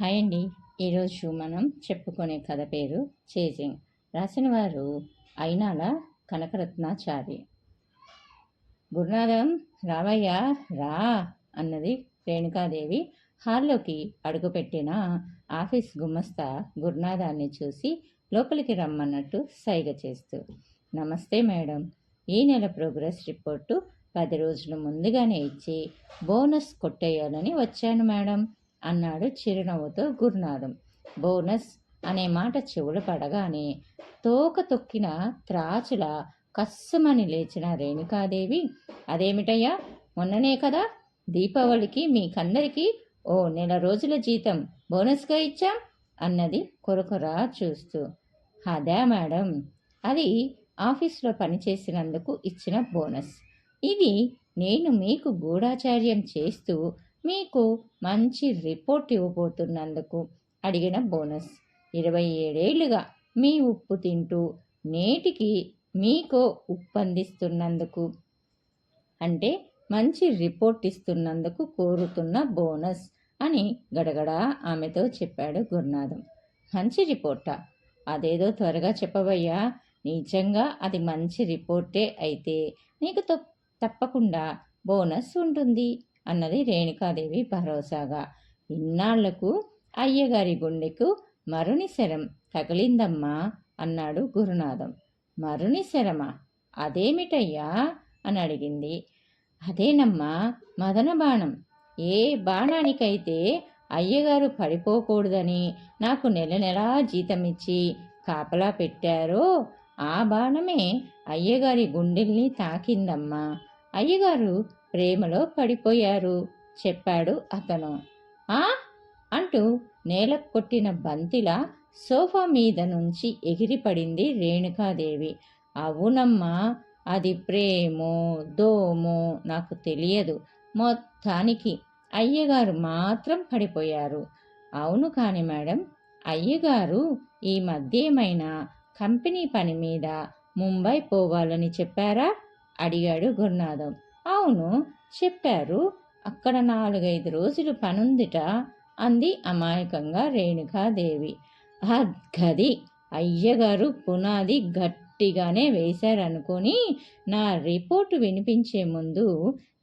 Hi అండి. ఈరోజు మనం చెప్పుకునే కథ పేరు చేజింగ్. రాసిన వారు అయినాల కనకరత్నాచారి. గురునాథం రావయ్యా రా అన్నది రేణుకాదేవి హాల్లోకి అడుగుపెట్టిన ఆఫీస్ గుమ్మస్తా గురునాథాన్ని చూసి లోపలికి రమ్మన్నట్టు సైగ చేస్తూ నమస్తే మేడం. ఈ నెల ప్రోగ్రెస్ రిపోర్టు పది రోజులు ముందుగానే ఇచ్చి బోనస్ కొట్టేయాలని వచ్చాను మేడం. అన్నాడు చిరునవ్వుతో గురునాథం. బోనస్ అనే మాట చెవులు పడగానే తోక తొక్కిన త్రాచుల కస్సుమని లేచిన రేణుకాదేవి అదేమిటయ్యా? మొన్ననే కదా దీపావళికి మీకందరికీ ఓ నెల రోజుల జీతం బోనస్గా ఇచ్చాం అన్నది కొరకొరా చూస్తూ. అదే మేడం అది ఆఫీస్లో పనిచేసినందుకు ఇచ్చిన బోనస్. ఇది నేను మీకు గూఢాచార్యం చేస్తూ మీకు మంచి రిపోర్ట్ ఇవ్వబోతున్నందుకు అడిగిన బోనస్ ఇరవై ఏడేళ్ళుగా మీ ఉప్పు తింటూ నేటికి మీకు ఉప్పు అందిస్తున్నందుకు అంటే మంచి రిపోర్ట్ ఇస్తున్నందుకు కోరుతున్న బోనస్ అని గడగడా ఆమెతో చెప్పాడు గురునాథం. మంచి రిపోర్టా అదేదో త్వరగా చెప్పవయ్యా. నిజంగా అది మంచి రిపోర్టే అయితే నీకు తప్పకుండా బోనస్ ఉంటుంది. అన్నది రేణుకాదేవి భరోసాగా. ఇన్నాళ్ళకు అయ్యగారి గుండెకు మరునిశరం తగిలిందమ్మా అన్నాడు గురునాథం. మరునిశరమా? అదేమిటయ్యా? అని అడిగింది. అదేనమ్మా మదన బాణం. ఏ బాణానికైతే అయ్యగారు పడిపోకూడదని నాకు నెల నెలా జీతం ఇచ్చి కాపలా పెట్టారో ఆ బాణమే అయ్యగారి గుండెల్ని తాకిందమ్మా. అయ్యగారు ప్రేమలో పడిపోయారు చెప్పాడు అతను. ఆ? అంటూ నేల కొట్టిన బంతిలా సోఫా మీద నుంచి ఎగిరిపడింది రేణుకాదేవి. అవునమ్మా అది ప్రేమో దోమో నాకు తెలియదు. మొత్తానికి అయ్యగారు మాత్రం పడిపోయారు. అవును కాని మేడం అయ్యగారు ఈ మధ్య ఏమైనా కంపెనీ పని మీద ముంబై పోవాలని చెప్పారా? అడిగాడు గురునాథం. అవును చెప్పారు. అక్కడ నాలుగైదు రోజులు పనుందిట అంది అమాయకంగా రేణుకాదేవి. ఆ గది అయ్యగారు పునాది గట్టిగానే వేశారనుకొని నా రిపోర్టు వినిపించే ముందు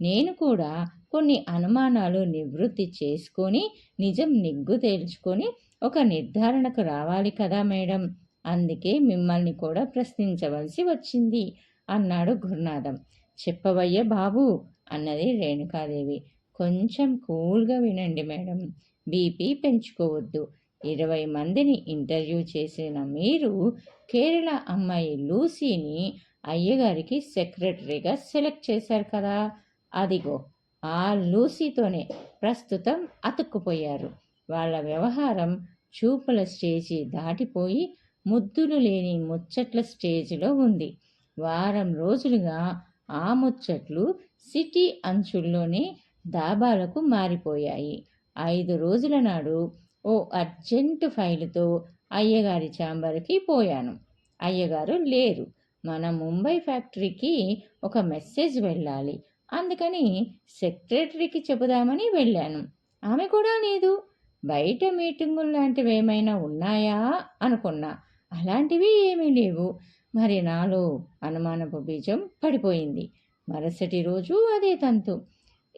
నేను కూడా కొన్ని అనుమానాలు నివృత్తి చేసుకొని నిజం నిగ్గు తేల్చుకొని ఒక నిర్ధారణకు రావాలి కదా మేడం అందుకే మిమ్మల్ని కూడా ప్రశ్నించవలసి వచ్చింది అన్నాడు గురునాథం. చెప్పవయ్య బాబు అన్నది రేణుకాదేవి. కొంచెం కూల్గా వినండి మేడం. బీపీ పెంచుకోవద్దు. ఇరవై మందిని ఇంటర్వ్యూ చేసిన మీరు కేరళ అమ్మాయి లూసీని అయ్యగారికి సెక్రటరీగా సెలెక్ట్ చేశారు కదా. అదిగో ఆ లూసీతోనే ప్రస్తుతం అతుక్కుపోయారు. వాళ్ళ వ్యవహారం చూపుల స్టేజీ దాటిపోయి ముద్దులు లేని ముచ్చట్ల స్టేజ్లో ఉంది. వారం రోజులుగా ఆ ముచ్చట్లు సిటీ అంచుల్లోనే దాబాలకు మారిపోయాయి. ఐదు రోజుల నాడు ఓ అర్జెంటు ఫైలుతో అయ్యగారి ఛాంబర్కి పోయాను. అయ్యగారు లేరు. మన ముంబై ఫ్యాక్టరీకి ఒక మెసేజ్ వెళ్ళాలి. అందుకని సెక్రటరీకి చెబుదామని వెళ్ళాను. ఆమె కూడా లేదు. బయట మీటింగులు లాంటివి ఏమైనా ఉన్నాయా? అనుకున్నా. అలాంటివి ఏమీ లేవు. మరి నాలో అనుమానపు బీజం పడిపోయింది. మరుసటి రోజు అదే తంతు.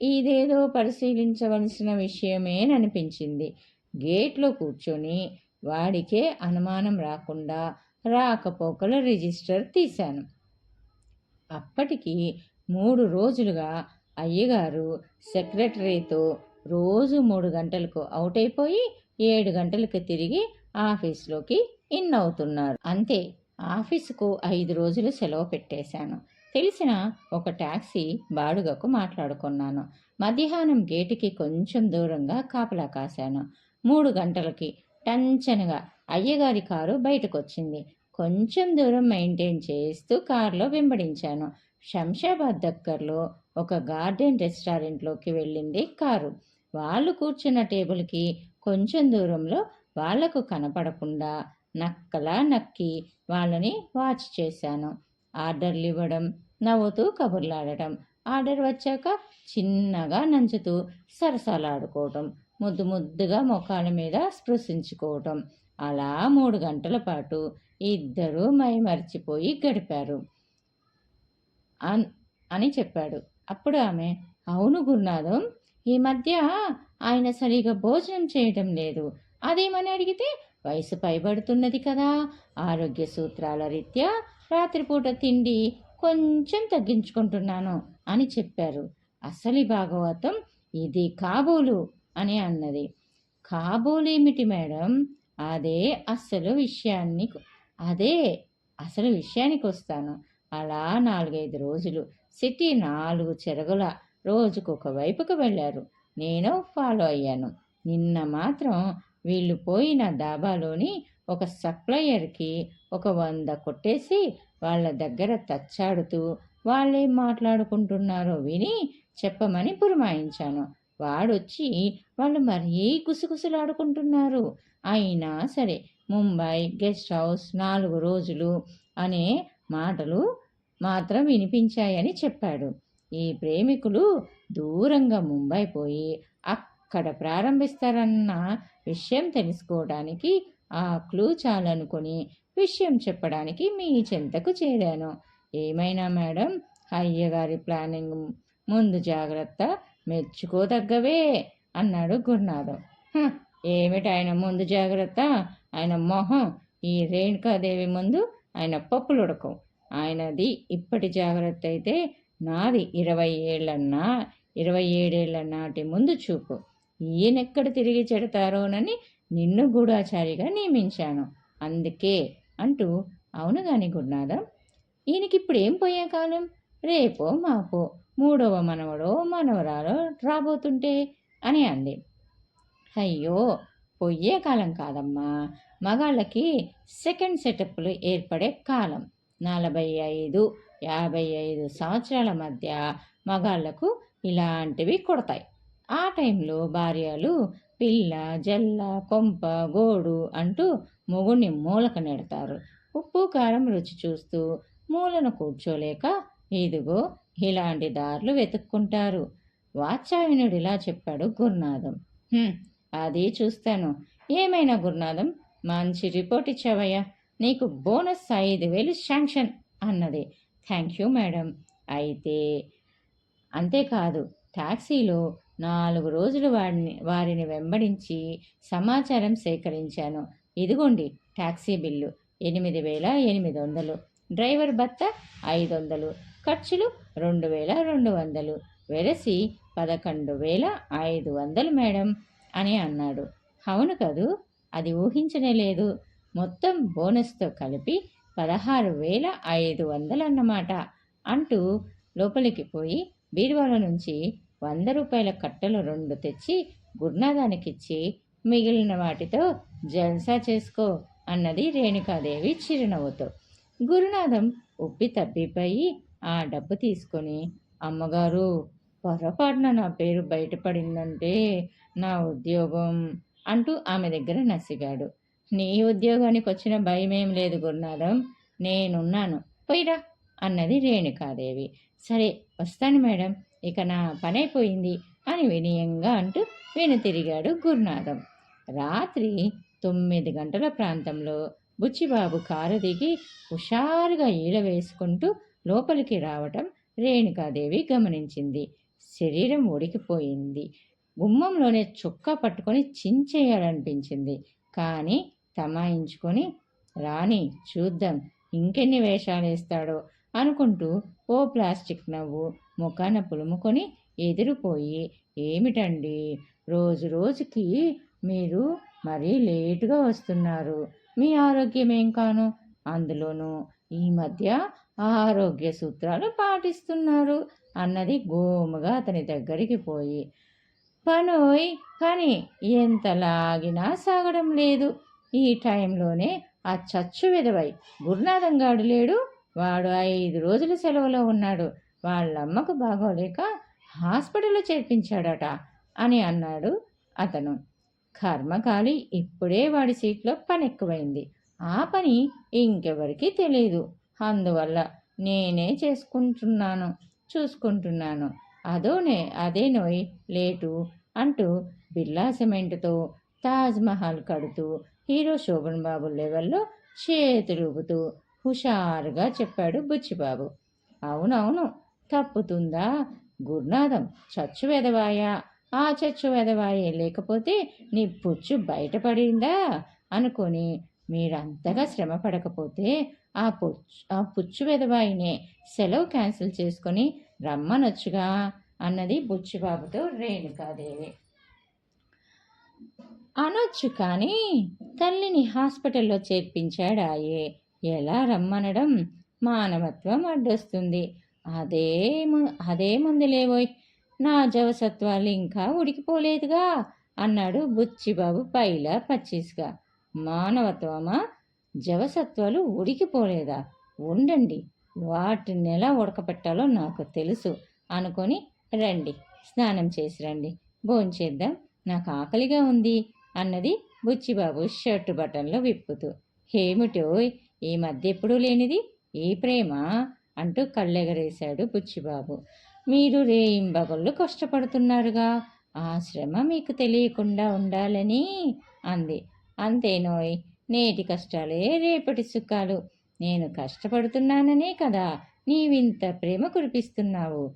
ఇదేదో పరిశీలించవలసిన విషయమేననిపించింది. గేట్లో కూర్చొని వాడికే అనుమానం రాకుండా రాకపోకల రిజిస్టర్ తీశాను. అప్పటికి మూడు రోజులుగా అయ్యగారు సెక్రటరీతో రోజు మూడు గంటలకు అవుట్ అయిపోయి ఏడు గంటలకు తిరిగి ఆఫీస్లోకి ఇన్ అవుతున్నారు అంతే. ఆఫీసుకు ఐదు రోజులు సెలవు పెట్టేశాను. తెలిసిన ఒక ట్యాక్సీ బాడుగకు మాట్లాడుకున్నాను. మధ్యాహ్నం గేటుకి కొంచెం దూరంగా కాపలా కాశాను. మూడు గంటలకి టంచనగా అయ్యగారి కారు బయటకొచ్చింది. కొంచెం దూరం మెయింటైన్ చేస్తూ కారులో వెంబడించాను. శంషాబాద్ దగ్గరలో ఒక గార్డెన్ రెస్టారెంట్లోకి వెళ్ళింది కారు. వాళ్ళు కూర్చున్న టేబుల్కి కొంచెం దూరంలో వాళ్ళకు కనపడకుండా నక్కలా నక్కి వాళ్ళని వాచ్ చేశాను. ఆర్డర్లు ఇవ్వడం నవ్వుతూ కబుర్లాడటం. ఆర్డర్ వచ్చాక చిన్నగా నంచుతూ సరసాలాడుకోవటం ముద్దు ముద్దుగా ముఖాల మీద స్పృశించుకోవటం. అలా మూడు గంటల పాటు ఇద్దరూ మైమర్చిపోయి గడిపారు. అన్ అని చెప్పాడు. అప్పుడు ఆమె అవును గురునాథం ఈ మధ్య ఆయన సరిగా భోజనం చేయటం లేదు. అదేమని అడిగితే వయసు పైబడుతున్నది కదా. ఆరోగ్య సూత్రాల రీత్యా రాత్రిపూట తిండి కొంచెం తగ్గించుకుంటున్నాను అని చెప్పారు. అసలి భాగవతం ఇది కాబోలు అని అన్నది. కాబోలేమిటి మేడం? అదే అసలు విషయాన్ని అదే అసలు విషయానికి వస్తాను. అలా నాలుగైదు రోజులు సిటీ నాలుగు చెరగుల ఒక వైపుకు వెళ్ళారు. నేను ఫాలో అయ్యాను. నిన్న మాత్రం వీళ్ళు పోయిన దాబాలోని ఒక సప్లయర్కి ఒక వంద కొట్టేసి వాళ్ళ దగ్గర తచ్చాడుతూ వాళ్ళేం మాట్లాడుకుంటున్నారో విని చెప్పమని పురమాయించాను. వాడొచ్చి వాళ్ళు మరీ గుసగుసలాడుకుంటున్నారు. అయినా సరే ముంబై గెస్ట్ హౌస్ నాలుగు రోజులు అనే మాటలు మాత్రం వినిపించాయని చెప్పాడు. ఈ ప్రేమికులు దూరంగా ముంబై పోయి అక్కడ ప్రారంభిస్తారన్న విషయం తెలుసుకోవడానికి ఆ క్లూ చాలనుకొని విషయం చెప్పడానికి మీ చెంతకు చేరాను. ఏమైనా మేడం? అయ్యగారి ప్లానింగ్ ముందు జాగ్రత్త మెచ్చుకోదగ్గవే అన్నాడు గురునాథం. ఏమిటి ఆయన ముందు జాగ్రత్త? ఆయన మొహం ఈ రేణుకాదేవి ముందు ఆయన పప్పులు ఉడకం ఆయనది ఇప్పటి జాగ్రత్త అయితే నాది ఇరవై ఏళ్ళన్నా ఇరవై ఏడేళ్ళ నాటి ముందు చూపు. ఈయనెక్కడ తిరిగి చెడతారోనని నిన్ను గూఢాచారిగా నియమించాను. అందుకే అంటూ అవును గాని గురునాథం ఈయనకిప్పుడు ఏం పోయే కాలం? రేపో మాపో మూడవ మనవడో మనవరాలో రాబోతుంటే అని అంది. అయ్యో పొయ్యే కాలం కాదమ్మా. మగాళ్ళకి సెకండ్ సెటప్లు ఏర్పడే కాలం. నలభై ఐదు యాభై ఐదు సంవత్సరాల మధ్య మగాళ్ళకు ఇలాంటివి కొడతాయి. ఆ టైంలో భార్యలు పిల్ల జల్ల కొంప గోడు అంటూ మొగుణ్ణి మూలక నెడతారు. ఉప్పు కారం రుచి చూస్తూ మూలను కూర్చోలేక ఇదిగో ఇలాంటి దారులు వెతుక్కుంటారు. వాత్సాయనుడు ఇలా చెప్పాడు గురునాథం. అది చూస్తాను. ఏమైనా గురునాథం? మంచి రిపోర్ట్ ఇచ్చావయ్యా. నీకు బోనస్ ఐదు వేలు శాంక్షన్ అన్నది. Thank you madam. అయితే అంతేకాదు టాక్సీలో నాలుగు రోజులు వాడిని వారిని వెంబడించి సమాచారం సేకరించాను. ఇదిగోండి టాక్సీ బిల్లు. ఎనిమిది వేల ఎనిమిది వందలు. డ్రైవర్ భత్త ఐదు వందలు. ఖర్చులు రెండు వేల రెండు వందలు. వెరసి పదకొండు వేల ఐదు వందలు మేడం అని అన్నాడు. అవును కదూ? అది ఊహించనే లేదు. మొత్తం బోనస్తో కలిపి పదహారు వేల ఐదు వందలు అన్నమాట అంటూ లోపలికి పోయి బీరువాల నుంచి వంద రూపాయల కట్టలు రెండు తెచ్చి గురునాథానికిచ్చి మిగిలిన వాటితో జల్సా చేసుకో అన్నది రేణుకాదేవి చిరునవ్వుతో. గురునాథం ఉప్పి తప్పిపోయి ఆ డబ్బు తీసుకొని అమ్మగారు పొరపాటున నా పేరు బయటపడిందంటే నా ఉద్యోగం అంటూ ఆమె దగ్గర నసిగాడు. నీ ఉద్యోగానికి వచ్చిన భయమేం లేదు గురునాథం నేనున్నాను. పోయిరా అన్నది రేణుకాదేవి. సరే వస్తాను మేడం. ఇక నా పనైపోయింది అని వినయంగా అంటూ వెనుతిరిగాడు గురునాథం. రాత్రి తొమ్మిది గంటల ప్రాంతంలో బుచ్చిబాబు కారు దిగి హుషారుగా ఈల వేసుకుంటూ లోపలికి రావటం రేణుకాదేవి గమనించింది. శరీరం ఉడికిపోయింది. గుమ్మంలోనే చొక్కా పట్టుకొని చించేయాలనిపించింది. కానీ తమాయించుకొని రాని చూద్దాం ఇంకెన్ని వేషాలు వేస్తాడో అనుకుంటూ ఓ ప్లాస్టిక్ నవ్వు ముఖాన పులుముకొని ఎదిరిపోయి ఏమిటండి? రోజు రోజుకి మీరు మరీ లేటుగా వస్తున్నారు. మీ ఆరోగ్యం ఏం కాను? అందులోనూ ఈ మధ్య ఆరోగ్య సూత్రాలు పాటిస్తున్నారు అన్నది గోముగా అతని దగ్గరికి పోయి పనోయ్ పని ఎంత లాగినా సాగడం లేదు. ఈ టైంలోనే ఆ చచ్చు విధవై గురునాథం గాడు లేడు. వాడు ఐదు రోజుల సెలవులో ఉన్నాడు. వాళ్ళమ్మకు బాగోలేక హాస్పిటల్లో చేర్పించాడట అని అన్నాడు అతను. కర్మకాలి ఇప్పుడే వాడి సీట్లో పని ఎక్కువైంది ఆ పని ఇంకెవరికి తెలియదు అందువల్ల నేనే చేసుకుంటున్నాను చూసుకుంటున్నాను. అదోనే అదే నోయ్ లేటు అంటూ బిర్లా సిమెంట్తో తాజ్మహల్ కడుతూ హీరో శోభన్ బాబు లెవెల్లో చేతులు ఊపుతూ హుషారుగా చెప్పాడు బుచ్చిబాబు. అవునవును తప్పుతుందా? గురునాథం చచ్చు వెదవాయా? ఆ చచ్చు వెదవాయే లేకపోతే నీ పుచ్చు బయటపడిందా? అనుకొని మీరంతగా శ్రమ పడకపోతే ఆ పుచ్చు ఆ పుచ్చు వెదవాయినే సెలవు క్యాన్సిల్ చేసుకొని రమ్మనొచ్చుగా అన్నది బుచ్చిబాబుతో రేణుకాదేవి. అనొచ్చు కానీ తల్లిని హాస్పిటల్లో చేర్పించాడాయే. ఎలా రమ్మనడం మానవత్వం అడ్డొస్తుంది. అదే ము- అదే ముందు లేవోయ్ నా జవసత్వాలు ఇంకా ఉడికిపోలేదుగా అన్నాడు బుచ్చిబాబు పైలా పచ్చీస్గా. మానవత్వమా? జవసత్వాలు ఉడికిపోలేదా? ఉండండి వాటిని ఎలా ఉడకపెట్టాలో నాకు తెలుసు. అనుకొని రండి స్నానం చేసి రండి. భోంచేద్దాం నాకు ఆకలిగా ఉంది అన్నది బుచ్చిబాబు షర్టు బటన్లో విప్పుతూ. ఏమిటోయ్ ఈ మధ్య ఎప్పుడూ లేనిది ఈ ప్రేమ అంటూ కళ్ళెగరేశాడు బుచ్చిబాబు. మీరు రేయింబగళ్ళు కష్టపడుతున్నారుగా. ఆ శ్రమ మీకు తెలియకుండా ఉండాలని అంది. అంతేనోయ్ నేటి కష్టాలే రేపటి సుఖాలు. నేను కష్టపడుతున్నాననే కదా నీవింత ప్రేమ కురిపిస్తున్నావు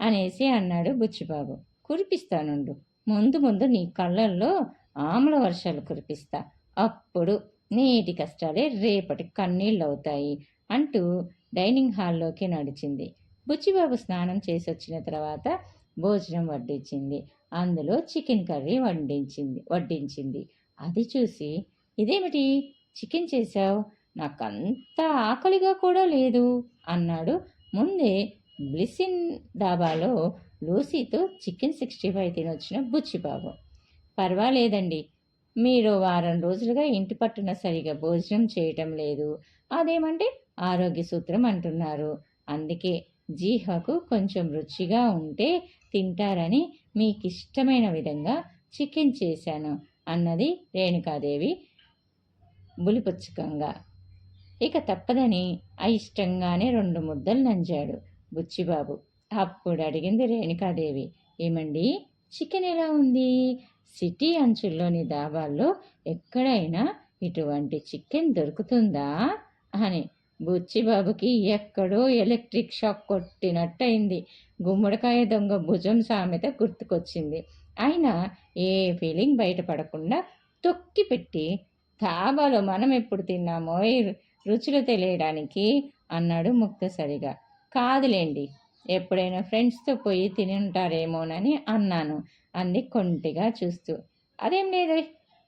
అనేసి అన్నాడు బుచ్చిబాబు. కురిపిస్తానుండు. ముందు ముందు నీ కళ్ళల్లో ఆమ్ల వర్షాలు కురిపిస్తా. అప్పుడు నేటి కష్టాలే రేపటి కన్నీళ్ళు అవుతాయి అంటూ డైనింగ్ హాల్లోకి నడిచింది. బుచ్చిబాబు స్నానం చేసి వచ్చిన తర్వాత భోజనం వడ్డించింది. అందులో చికెన్ కర్రీ వండించింది వడ్డించింది. అది చూసి ఇదేమిటి? చికెన్ చేశావు? నాకంత ఆకలిగా కూడా లేదు అన్నాడు. ముందే బ్లిసిన్ డాబాలో లూసీతో చికెన్ సిక్స్టీ ఫైవ్ తినొచ్చిన బుచ్చిబాబు. పర్వాలేదండి మీరు వారం రోజులుగా ఇంటి పట్టున సరిగా భోజనం చేయటం లేదు. అదేమంటే ఆరోగ్య సూత్రం అంటున్నారు. అందుకే జీహకు కొంచెం రుచిగా ఉంటే తింటారని మీకు ఇష్టమైన విధంగా చికెన్ చేశాను అన్నది రేణుకాదేవి బులిపుచ్చకంగా. ఇక తప్పదని అయిష్టంగానే రెండు ముద్దలు నంజాడు బుచ్చిబాబు. అప్పుడు అడిగింది రేణుకాదేవి ఏమండి చికెన్ ఎలా ఉంది? సిటీ అంచుల్లోని దాబాల్లో ఎక్కడైనా ఇటువంటి చికెన్ దొరుకుతుందా? అని. బుచ్చిబాబుకి ఎక్కడో ఎలక్ట్రిక్ షాక్ కొట్టినట్టయింది. గుమ్మడికాయ దొంగ భుజం సామెత గుర్తుకొచ్చింది. అయినా ఏ ఫీలింగ్ బయటపడకుండా తొక్కి పెట్టి ధాబాలో మనం ఎప్పుడు తిన్నామో రుచులు తెలియడానికి అన్నాడు ముక్తసరిగా కాదులేండి ఎప్పుడైనా ఫ్రెండ్స్తో పోయి తిని ఉంటారేమోనని అన్నాను. అంది కొంటిగా చూస్తూ. అదేం లేదు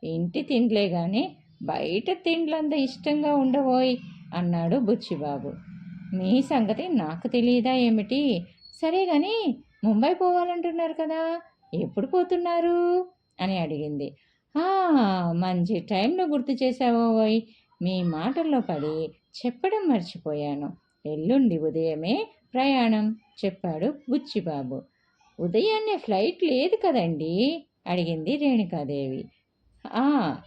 ఇంటి తిండ్లే కానీ బయట తిండ్లంత ఇష్టంగా ఉండబోయ్ అన్నాడు బుచ్చిబాబు. మీ సంగతి నాకు తెలియదా ఏమిటి? సరే కానీ ముంబై పోవాలంటున్నారు కదా ఎప్పుడు పోతున్నారు? అని అడిగింది. "ఆ, మంచి టైంలో గుర్తు చేసావో ఓయ్ మీ మాటల్లో పడి చెప్పడం మర్చిపోయాను. ఎల్లుండి ఉదయమే ప్రయాణం చెప్పాడు బుచ్చిబాబు. ఉదయాన్నే ఫ్లైట్ లేదు కదండి? అడిగింది రేణుకాదేవి.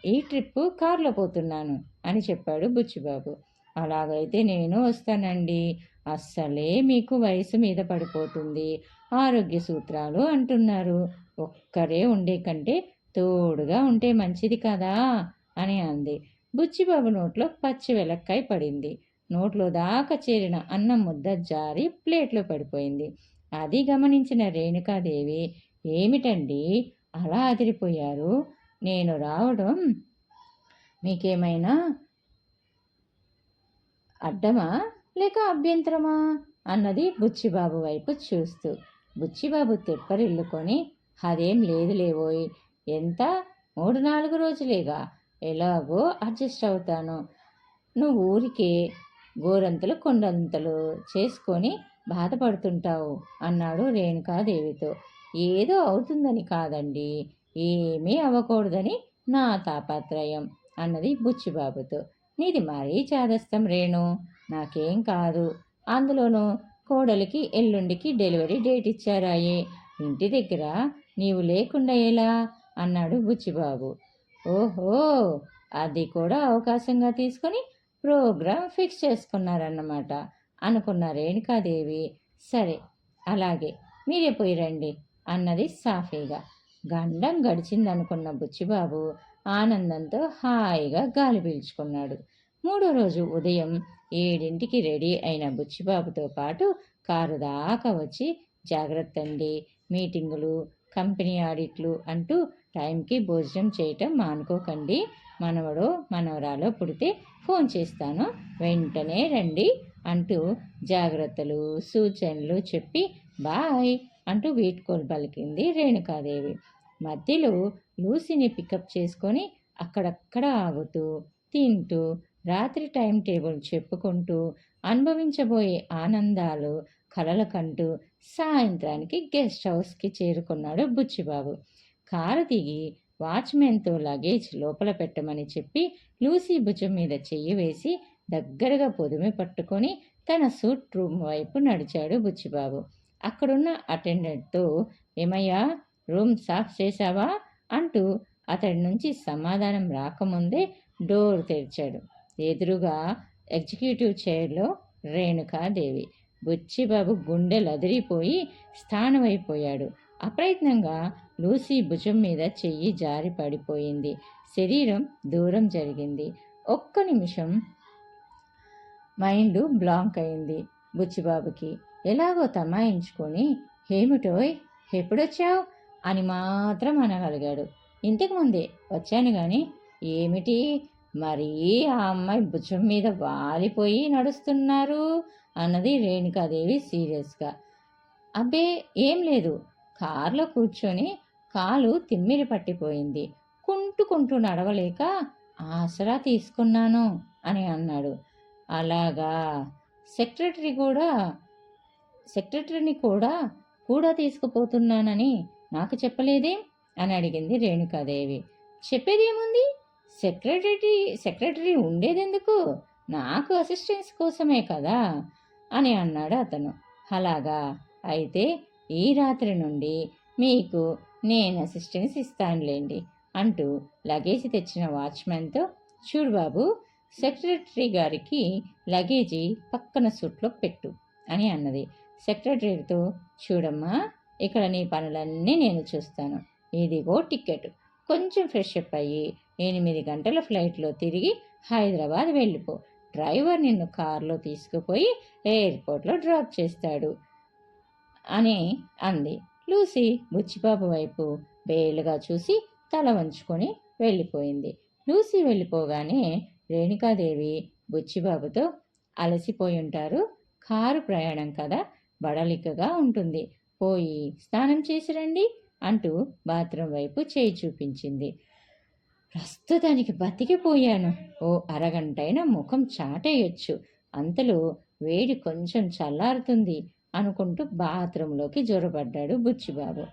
ఈ ట్రిప్ కారులో పోతున్నాను అని చెప్పాడు బుచ్చిబాబు. అలాగైతే నేను వస్తానండి. అస్సలే మీకు వయసు మీద పడిపోతుంది ఆరోగ్య సూత్రాలు అంటున్నారు. ఒక్కరే ఉండే కంటే తోడుగా ఉంటే మంచిది కదా? అని అంది. బుచ్చిబాబు నోట్లో పచ్చి వెలక్కాయ పడింది. నోట్లో దాకా చేరిన అన్నం ముద్ద జారి ప్లేట్లో పడిపోయింది. అది గమనించిన రేణుకాదేవి ఏమిటండి? అలా అదిరిపోయారు? నేను రావడం మీకేమైనా అడ్డమా? లేక అభ్యంతరమా? అన్నది బుచ్చిబాబు వైపు చూస్తూ. బుచ్చిబాబు తెప్పరిల్లుకొని అదేం లేదులేవోయ్ ఎంత? మూడు నాలుగు రోజులేగా. ఎలాగో అడ్జస్ట్ అవుతాను. నువ్వు ఊరికే గోరంతలు కొండంతలు చేసుకొని బాధపడుతుంటావు? అన్నాడు రేణుకాదేవితో. ఏదో అవుతుందని కాదండి. ఏమీ అవ్వకూడదని నా తాపత్రయం అన్నది బుచ్చిబాబుతో. నీది మరీ చాదస్తం రేణు. నాకేం కాదు. అందులోనూ కోడలికి ఎల్లుండికి డెలివరీ డేట్ ఇచ్చారాయే. ఇంటి దగ్గర నీవు లేకుండా ఎలా? అన్నాడు బుచ్చిబాబు. ఓహో! అది కూడా అవకాశంగా తీసుకొని ప్రోగ్రాం ఫిక్స్ చేసుకున్నారన్నమాట. అనుకున్న రేణుకాదేవి సరే అలాగే మీరే పోయి రండి అన్నది సాఫీగా. గండం గడిచిందనుకున్న బుచ్చిబాబు ఆనందంతో హాయిగా గాలి పీల్చుకున్నాడు. మూడో రోజు ఉదయం ఏడింటికి రెడీ అయిన బుచ్చిబాబుతో పాటు కారు దాకా వచ్చి జాగ్రత్త అండి మీటింగులు కంపెనీ ఆడిట్లు అంటూ టైంకి భోజనం చేయటం మానుకోకండి. మనవడో మనవరాలో పుడితే ఫోన్ చేస్తాను. వెంటనే రండి అంటూ జాగ్రత్తలు సూచనలు చెప్పి బాయ్ అంటూ వీట్కోలు పలికింది రేణుకాదేవి. మధ్యలో లూసీని పికప్ చేసుకొని అక్కడక్కడ ఆగుతూ తింటూ రాత్రి టైం టేబుల్ చెప్పుకుంటూ అనుభవించబోయే ఆనందాలు కలల కంటూ సాయంత్రానికి గెస్ట్ హౌస్కి చేరుకున్నాడు బుచ్చిబాబు. కారు దిగి వాచ్మెన్తో లగేజ్ లోపల పెట్టమని చెప్పి లూసీ భుజం మీద చెయ్యి వేసి దగ్గరగా పొదుమి పట్టుకొని తన సూట్ రూమ్ వైపు నడిచాడు బుచ్చిబాబు. అక్కడున్న అటెండెంట్తో ఏమయ్యా రూమ్ సాఫ్ చేశావా? అంటూ అతడి నుంచి సమాధానం రాకముందే డోర్ తెరిచాడు. ఎదురుగా ఎగ్జిక్యూటివ్ చైర్లో రేణుకాదేవి. బుచ్చిబాబు గుండెలు అదిరిపోయి స్థానమైపోయాడు. అప్రయత్నంగా లూసీ భుజం మీద చెయ్యి జారి పడిపోయింది శరీరం దూరం జరిగింది. ఒక్క నిమిషం మైండ్ బ్లాంక్ అయింది బుచ్చిబాబుకి. ఎలాగో తమాయించుకొని ఏమిటోయ్ ఎప్పుడొచ్చావు? అని మాత్రం అనగలిగాడు. ఇంతకుముందే ముందే వచ్చాను కానీ ఏమిటి? మరీ ఆ అమ్మాయి భుజం మీద వాలిపోయి నడుస్తున్నారు? అన్నది రేణుకాదేవి సీరియస్గా. అబ్బే ఏం లేదు. కారులో కూర్చొని కాలు తిమ్మిరి పట్టిపోయింది. కుంటుకుంటూ నడవలేక ఆసరా తీసుకున్నాను అని అన్నాడు. అలాగా. సెక్రటరీ కూడా సెక్రటరీని కూడా కూడా తీసుకుపోతున్నానని నాకు చెప్పలేదే? అని అడిగింది రేణుకాదేవి. చెప్పేదేముంది? సెక్రటరీ సెక్రటరీ ఉండేదెందుకు? నాకు అసిస్టెన్స్ కోసమే కదా? అని అన్నాడు అతను. అలాగా. అయితే ఈ రాత్రి నుండి మీకు నేను అసిస్టెన్స్ ఇస్తానులేండి అంటూ లగేజ్ తెచ్చిన వాచ్మెన్తో చూడు బాబు సెక్రటరీ గారికి లగేజీ పక్కన సూట్లో పెట్టు అని అన్నది. సెక్రటరీతో చూడమ్మా ఇక్కడ నీ పనులన్నీ నేను చూస్తాను. ఇదిగో టికెట్ కొంచెం ఫ్రెష్ అప్ అయ్యి ఎనిమిది గంటల ఫ్లైట్లో తిరిగి హైదరాబాద్ వెళ్ళిపో. డ్రైవర్ నిన్ను కారులో తీసుకుపోయి ఎయిర్పోర్ట్లో డ్రాప్ చేస్తాడు అని అంది. లూసీ బుచ్చిబాబు వైపు బేలుగా చూసి తల వంచుకొని వెళ్ళిపోయింది. లూసీ వెళ్ళిపోగానే రేణుకాదేవి బుచ్చిబాబుతో అలసిపోయి ఉంటారు కారు ప్రయాణం కదా బడలికగా ఉంటుంది. పోయి స్నానం చేసి రండి అంటూ బాత్రూమ్ వైపు చేయి చూపించింది. ప్రస్తుతానికి బతికిపోయాను. ఓ అరగంటైనా ముఖం చాటేయొచ్చు. అంతలో వేడి కొంచెం చల్లారుతుంది అనుకుంటూ బాత్రూంలోకి జొరబడ్డాడు బుచ్చిబాబు.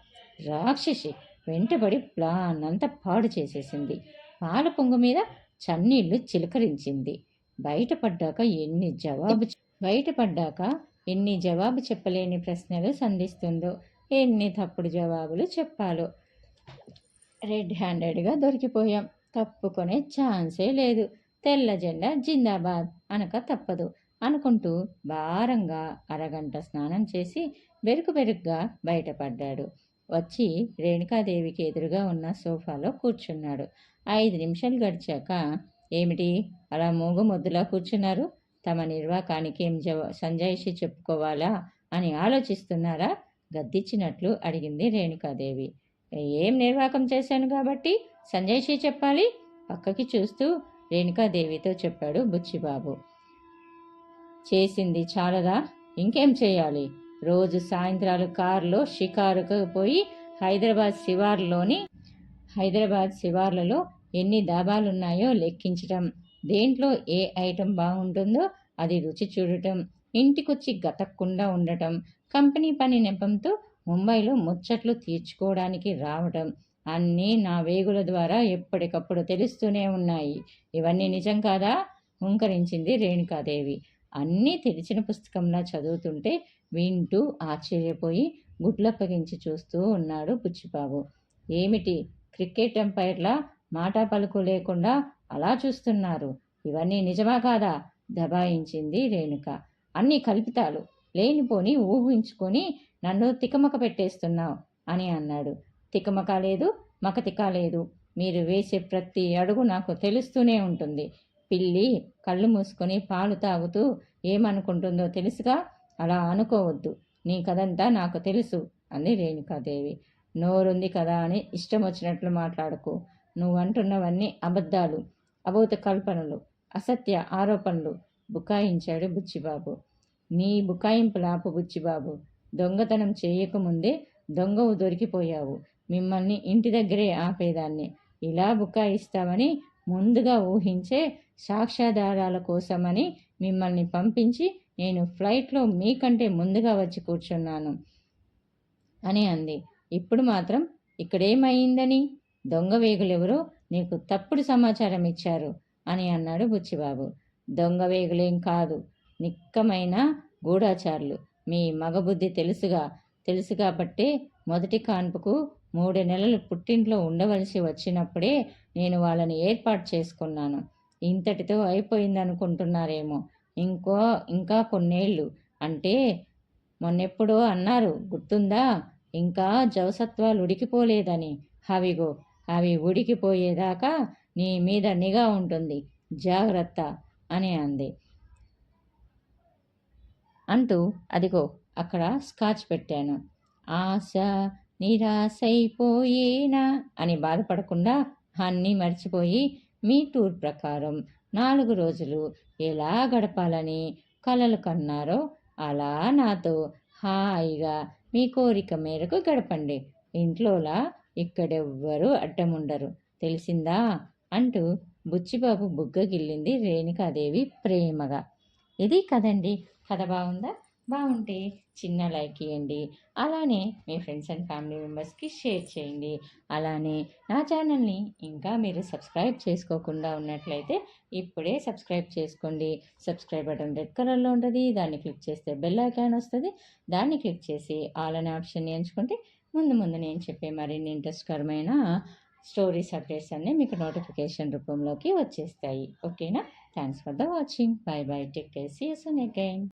రాక్షసి వెంటబడి ప్లాన్ అంతా పాడు చేసేసింది. పాల పొంగు మీద చన్నీళ్ళు చిలకరించింది. బయటపడ్డాక ఎన్ని జవాబు బయటపడ్డాక ఎన్ని జవాబు చెప్పలేని ప్రశ్నలు సంధిస్తుందో ఎన్ని తప్పుడు జవాబులు చెప్పాలో. రెడ్ హ్యాండెడ్గా దొరికిపోయాం. తప్పుకునే ఛాన్సే లేదు. తెల్ల జెండా జిందాబాద్ అనక తప్పదు అనుకుంటూ భారంగా అరగంట స్నానం చేసి బెరుకు బెరుగ్గా బయటపడ్డాడు. వచ్చి రేణుకాదేవికి ఎదురుగా ఉన్న సోఫాలో కూర్చున్నాడు. ఐదు నిమిషాలు గడిచాక ఏమిటి? అలా మూగు ముద్దులా కూర్చున్నారు? తమ నిర్వాకానికి ఏం జవ సంజాయిషి చెప్పుకోవాలా అని ఆలోచిస్తున్నారా? గద్దిచ్చినట్లు అడిగింది రేణుకాదేవి. ఏం నిర్వాకం చేశాను కాబట్టి? సంజయ్షి చెప్పాలి? పక్కకి చూస్తూ రేణుకాదేవితో చెప్పాడు బుచ్చిబాబు. చేసింది చాలదా? ఇంకేం చేయాలి? రోజు సాయంత్రాలు కారులో షికారుకు పోయి హైదరాబాద్ శివార్లోని హైదరాబాద్ శివార్లలో ఎన్ని దాబాలున్నాయో లెక్కించటం. దేంట్లో ఏ ఐటెం బాగుంటుందో అది రుచి చూడటం ఇంటికొచ్చి గతక్కుండా ఉండటం కంపెనీ పని నెపంతో ముంబైలో ముచ్చట్లు తీర్చుకోవడానికి రావటం అన్నీ నా వేగుల ద్వారా ఎప్పటికప్పుడు తెలుస్తూనే ఉన్నాయి. ఇవన్నీ నిజం కాదా? హుంకరించింది రేణుకాదేవి. అన్నీ తెరిచిన పుస్తకంలా చదువుతుంటే వింటూ ఆశ్చర్యపోయి గుడ్లప్పగించి చూస్తూ ఉన్నాడు బుచ్చిబాబు. ఏమిటి? క్రికెట్ ఎంపైర్లా మాట పలుకు లేకుండా అలా చూస్తున్నారు. ఇవన్నీ నిజమా కాదా? దబాయించింది రేణుక. అన్ని కల్పితాలు. లేనిపోని ఊహించుకొని నన్ను తికమక పెట్టేస్తున్నావు అని అన్నాడు. తికమక లేదు మకతిక లేదు. మీరు వేసే ప్రతి అడుగు నాకు తెలుస్తూనే ఉంటుంది. పిల్లి కళ్ళు మూసుకొని పాలు తాగుతూ ఏమనుకుంటుందో తెలుసుగా? అలా అనుకోవద్దు. నీ కదంతా నాకు తెలుసు అంది రేణుకాదేవి. నోరుంది కదా అని ఇష్టం వచ్చినట్లు మాట్లాడకు. నువ్వంటున్నవన్నీ అబద్ధాలు అభూత కల్పనలు అసత్య ఆరోపణలు బుకాయించాడు బుచ్చిబాబు. నీ బుకాయింపులాపు బుచ్చిబాబు. దొంగతనం చేయకముందే దొంగవు దొరికిపోయావు. మిమ్మల్ని ఇంటి దగ్గరే ఆపేదాన్ని. ఇలా బుకాయిస్తామని ముందుగా ఊహించే సాక్ష్యాధారాల కోసమని మిమ్మల్ని పంపించి నేను ఫ్లైట్లో మీకంటే ముందుగా వచ్చి కూర్చున్నాను. అని అంది. ఇప్పుడు మాత్రం ఇక్కడేమైందని? దొంగ వేగులెవరో నీకు తప్పుడు సమాచారం ఇచ్చారు అని అన్నాడు బుచ్చిబాబు. దొంగ వేగులేం కాదు. నిక్కమైన గూఢాచారులు. మీ మగబుద్ధి తెలుసుగా. తెలుసు కాబట్టే మొదటి కాన్పుకు మూడు నెలలు పుట్టింట్లో ఉండవలసి వచ్చినప్పుడే నేను వాళ్ళని ఏర్పాటు చేసుకున్నాను. ఇంతటితో అయిపోయిందనుకుంటున్నారేమో. ఇంకో ఇంకా కొన్నేళ్ళు. అంటే మొన్నెప్పుడో అన్నారు గుర్తుందా? ఇంకా జవసత్వాలు ఉడికిపోలేదని. అవిగో అవి ఉడికిపోయేదాకా నీ మీద నిఘా ఉంటుంది. జాగ్రత్త అని అంది. అంటూ అదిగో అక్కడ స్కాచ్ పెట్టాను. ఆశ నిరాశైపోయేనా అని బాధపడకుండా అన్నీ మర్చిపోయి మీ టూర్ ప్రకారం నాలుగు రోజులు ఎలా గడపాలని కలలు కన్నారో అలా నాతో హాయిగా మీ కోరిక మేరకు గడపండి. ఇంట్లోలా ఇక్కడెవ్వరూ అడ్డముండరు. తెలిసిందా? అంటూ బుచ్చిబాబు బుగ్గగిల్లింది రేణుకాదేవి ప్రేమగా. ఇది కదండి? కథ బాగుందా? బాగుంటే చిన్న లైక్ ఇవ్వండి అలానే మీ ఫ్రెండ్స్ అండ్ ఫ్యామిలీ మెంబర్స్కి షేర్ చేయండి. అలానే నా ఛానల్ని ఇంకా మీరు సబ్స్క్రైబ్ చేసుకోకుండా ఉన్నట్లయితే ఇప్పుడే సబ్స్క్రైబ్ చేసుకోండి. సబ్స్క్రైబ్ బటన్ రెడ్ కలర్లో ఉంటుంది. దాన్ని క్లిక్ చేస్తే బెల్ ఐకాన్ వస్తుంది. దాన్ని క్లిక్ చేసి ఆల్ అనే ఆప్షన్ని ఎంచుకుంటే ముందు ముందు నేను చెప్పే మరిన్ని ఇంట్రెస్ట్కరమైన స్టోరీస్ అప్డేట్స్ అన్నీ మీకు నోటిఫికేషన్ రూపంలోకి వచ్చేస్తాయి. ఓకేనా? Thanks for the watching. Bye bye. Take care. See you again.